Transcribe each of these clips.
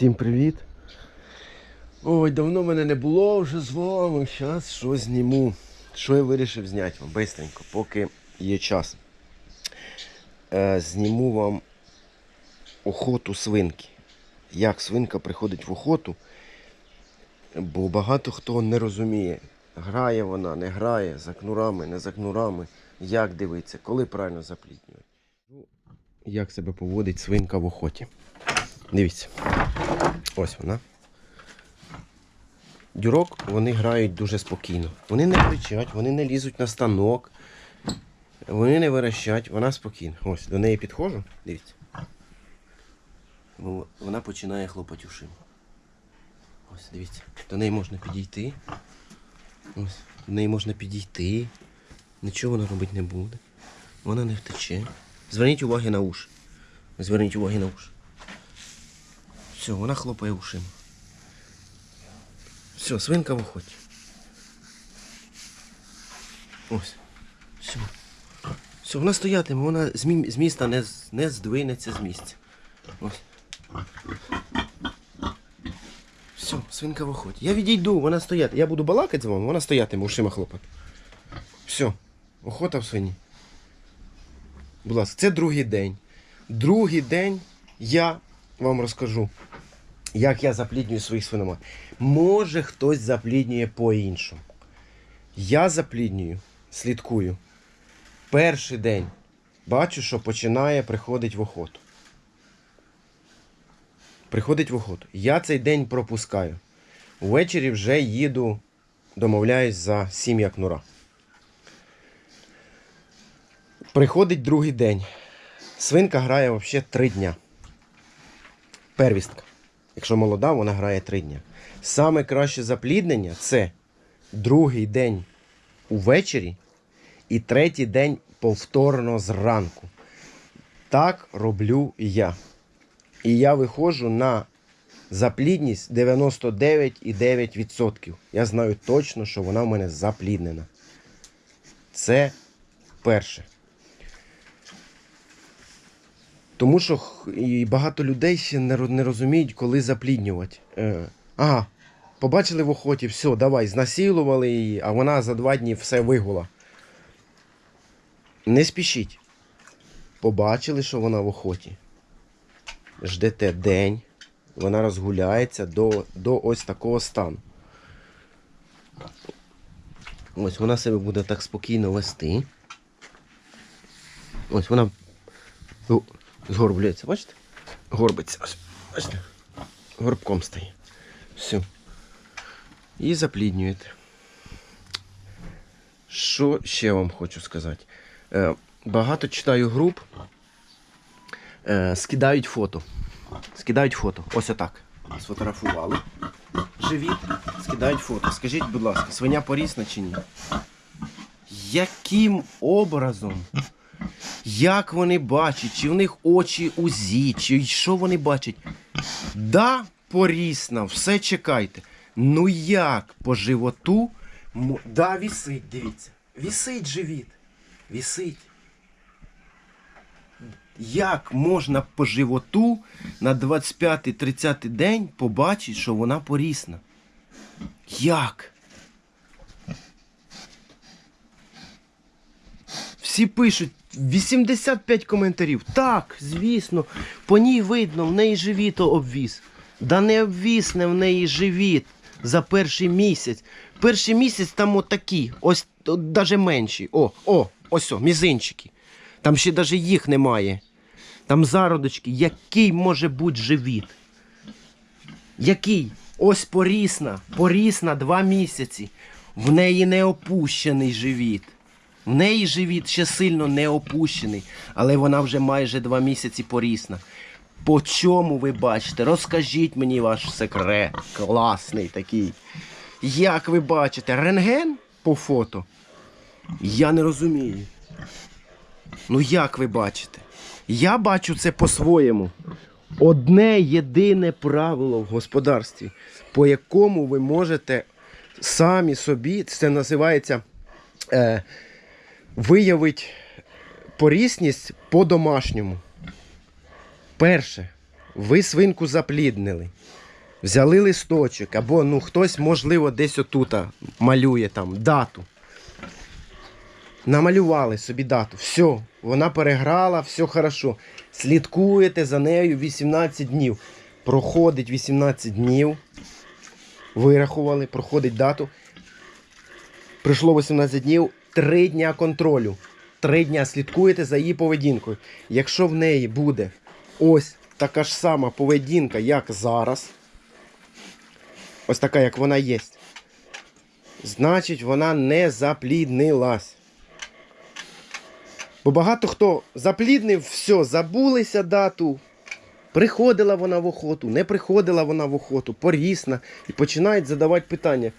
Всім привіт. Ой, давно мене не було вже з вами. Зараз щось зніму. Що я вирішив зняти вам бистренько, поки є час. Е, зніму вам охоту свинки. Як свинка приходить в охоту. Бо багато хто не розуміє, грає вона, не грає, за кнурами, не за кнурами. Як дивиться, коли правильно запліднювати. Ну, Як себе поводить свинка в охоті. Дивіться. Ось вона. Дюрок вони грають дуже спокійно. Вони не кричать, вони не лізуть на станок, вони не верещать, вона спокійна. Ось, до неї підходжу, дивіться. Вона починає хлопати ушима. Ось, дивіться. До неї можна підійти. Ось, до неї можна підійти. Нічого вона робити не буде. Вона не втече. Зверніть уваги на уші. Зверніть уваги на уші. Все, вона хлопає ушима. Все, свинка в охоті. Ось. Все. Все, вона стоятиме, вона з, мі- з міста не, не здвинеться з місця. Ось. Все, свинка в охоті. Я відійду, вона стояти. Я буду балакати з вами, вона стоятиме, ушима хлопати. Все, охота в свині. Будь ласка, це другий день. Другий день я вам розкажу, як я запліднюю своїх свиномат. Може хтось запліднює по-іншому. Я запліднюю, слідкую. Перший день бачу, що починає приходить в охоту. Приходить в охоту. Я цей день пропускаю. Ввечері вже їду, домовляюсь за сім'я кнура. Приходить другий день. Свинка грає взагалі три дня. Первістка. Якщо молода, вона грає три дня. Саме краще запліднення це другий день увечері і третій день повторно зранку. Так роблю я. І я виходжу на заплідність 99,9%. Я знаю точно, що вона в мене запліднена. Це перше. Тому що і багато людей ще не, розуміють, коли запліднювати. Е, ага, побачили в охоті, все, давай, знасилували її, а вона за два дні все вигула. Не спішіть. Побачили, що вона в охоті. Ждете день, вона розгуляється до, до ось такого стану. Ось вона себе буде так спокійно вести. Ось вона Ну, згорблюється, бачите? Горбиться. Бачите? Горбком стає. Все. І запліднюєте. Що ще вам хочу сказати? Е, багато читаю груп, е, скидають фото. Скидають фото. Ось отак. Сфотографували. Живіт, скидають фото. Скажіть, будь ласка, свиня порісна чи ні? Яким образом як вони бачать, чи в них очі узі, чи що вони бачать. Да, порісна, все чекайте. Ну як по животу? Да, вісить, дивіться. Вісить живіт. Вісить. Як можна по животу на 25-30 день побачити, що вона порісна? Як? Всі пишуть 85 коментарів. Так, звісно, по ній видно, в неї живіт обвіз. Да не обвісне в неї живіт за перший місяць. Перший місяць там отакі, ось даже менші. О, о, ось о, мізинчики. Там ще навіть їх немає. Там зародочки. Який може бути живіт? Який? Ось порісна, порісна два місяці. В неї не опущений живіт. В неї живіт ще сильно не опущений, але вона вже майже два місяці порісна. По чому ви бачите? Розкажіть мені ваш секрет. Класний такий. Як ви бачите, рентген по фото? Я не розумію. Ну як ви бачите? Я бачу це по-своєму. Одне єдине правило в господарстві, по якому ви можете самі собі, це називається е, виявити порісність по-домашньому. Перше, ви свинку запліднили. Взяли листочок, або ну хтось, можливо, десь отута малює там дату. Намалювали собі дату. Все, вона переграла, все хорошо. Слідкуєте за нею 18 днів. Проходить 18 днів. Вирахували, проходить дату. Пройшло 18 днів, 3 дня контролю. 3 дня слідкуєте за її поведінкою. Якщо в неї буде ось така ж сама поведінка, як зараз, ось така, як вона є, значить вона не запліднилась. Бо багато хто запліднив, все, забулися дату. Приходила вона в охоту, не приходила вона в охоту, порісна. І починають задавати питання.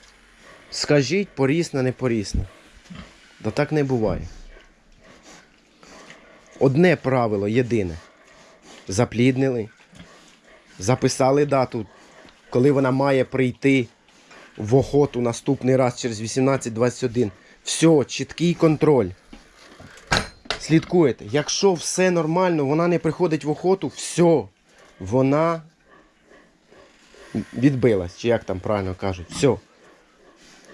Скажіть, порісна, не порісна. Та так не буває. Одне правило єдине. Запліднили, записали дату, коли вона має прийти в охоту наступний раз через 18-21. Все, чіткий контроль. Слідкуєте. Якщо все нормально, вона не приходить в охоту, все, вона відбилась, чи як там правильно кажуть, все.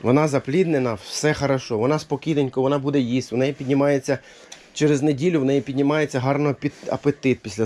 Вона запліднена, все хорошо, вона спокійненько, вона буде їсти, у неї піднімається через неділю, в неї піднімається гарно апетит після